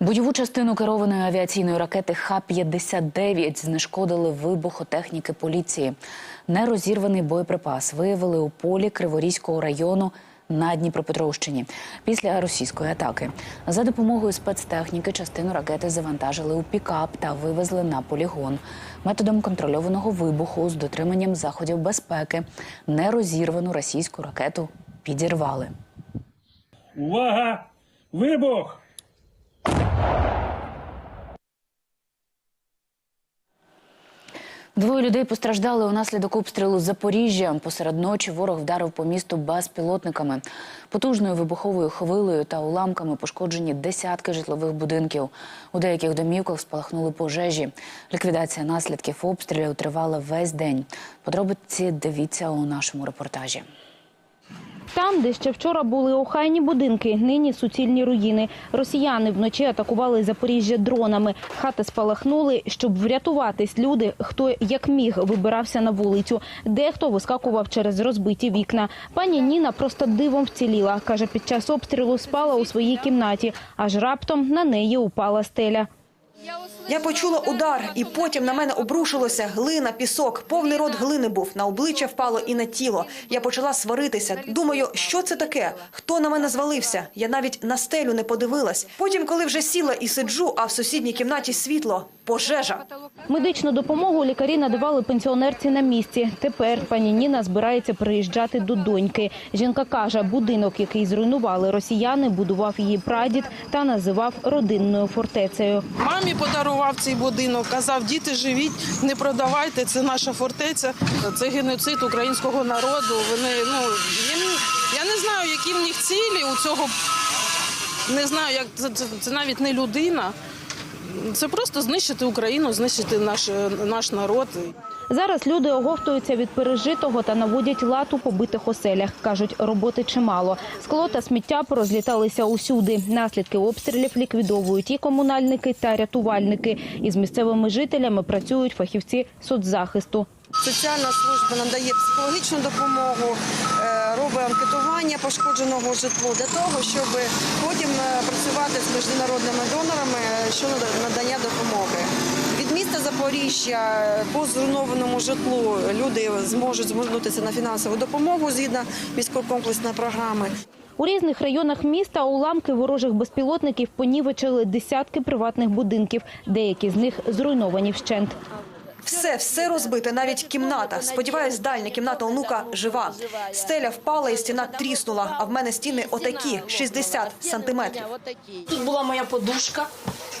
Бойову частину керованої авіаційної ракети Х-59 знешкодили вибухотехніки поліції. Нерозірваний боєприпас виявили у полі Криворізького району на Дніпропетровщині після російської атаки. За допомогою спецтехніки частину ракети завантажили у пікап та вивезли на полігон. Методом контрольованого вибуху з дотриманням заходів безпеки нерозірвану російську ракету підірвали. Увага! Вибух! Двоє людей постраждали унаслідок обстрілу Запоріжжя. Посеред ночі ворог вдарив по місту безпілотниками. Потужною вибуховою хвилею та уламками пошкоджені десятки житлових будинків. У деяких домівках спалахнули пожежі. Ліквідація наслідків обстрілів тривала весь день. Подробиці дивіться у нашому репортажі. Там, де ще вчора були охайні будинки, нині суцільні руїни. Росіяни вночі атакували Запоріжжя дронами. Хати спалахнули, щоб врятуватись. Люди, хто як міг, вибирався на вулицю. Дехто вискакував через розбиті вікна. Пані Ніна просто дивом вціліла. Каже, під час обстрілу спала у своїй кімнаті, аж раптом на неї упала стеля. Я почула удар, і потім на мене обрушилося глина, пісок. Повний рот глини був. На обличчя впало і на тіло. Я почала сваритися. Думаю, що це таке? Хто на мене звалився? Я навіть на стелю не подивилась. Потім, коли вже сіла і сиджу, а в сусідній кімнаті світло, пожежа. Медичну допомогу лікарі надавали пенсіонерці на місці. Тепер пані Ніна збирається приїжджати до доньки. Жінка каже, будинок, який зруйнували росіяни, будував її прадід та називав родинною фортецею. Мамі подарував цей будинок, казав, діти живіть, не продавайте, це наша фортеця, це геноцид українського народу. Вони, ну, я, не- я не знаю, які в них цілі у цього, не знаю, як це, це, це навіть не людина. Це просто знищити Україну, знищити наш, наш народ. Зараз люди оговтуються від пережитого та наводять лад у побитих оселях. Кажуть, роботи чимало. Скло та сміття порозліталися усюди. Наслідки обстрілів ліквідовують і комунальники та рятувальники. Із місцевими жителями працюють фахівці соцзахисту. Соціальна служба надає психологічну допомогу, е, робить анкетування пошкодженого житлу для того, щоб потім е, працювати з міжнародними донорами е, щодо надання допомоги. Від міста Запоріжжя по зруйнованому житлу люди зможуть звернутися на фінансову допомогу згідно військово-комплексної програми. У різних районах міста уламки ворожих безпілотників понівечили десятки приватних будинків. Деякі з них зруйновані вщент. Все, все розбите, навіть кімната. Сподіваюсь, дальня кімната онука жива. Стеля впала і стіна тріснула. А в мене стіни отакі 60 сантиметрів. Тут була моя подушка.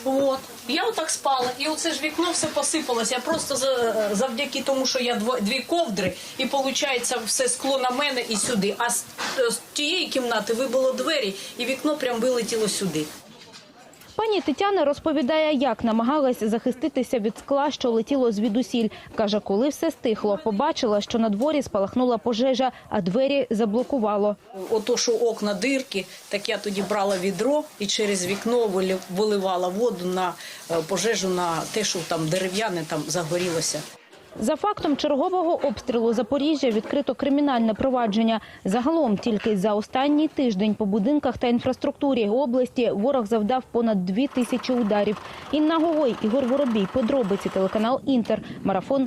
От. Я отак спала, і оце ж вікно все посипалося. Я просто за- завдяки тому, що я дві ковдри, і виходить все скло на мене і сюди. А з тієї кімнати вибило двері, і вікно прям вилетіло сюди. Пані Тетяна розповідає, як намагалась захиститися від скла, що летіло звідусіль. Каже, коли все стихло, побачила, що на дворі спалахнула пожежа, а двері заблокувало. Ото, що окна дирки, так я тоді брала відро і через вікно вилив- виливала воду на е, пожежу на те, що там дерев'яне там загорілося. За фактом чергового обстрілу Запоріжжя відкрито кримінальне провадження. Загалом тільки за останній тиждень по будинках та інфраструктурі області ворог завдав понад дві тисячі ударів. Інна Гогой, Ігор Воробій, подробиці телеканал Інтер, марафон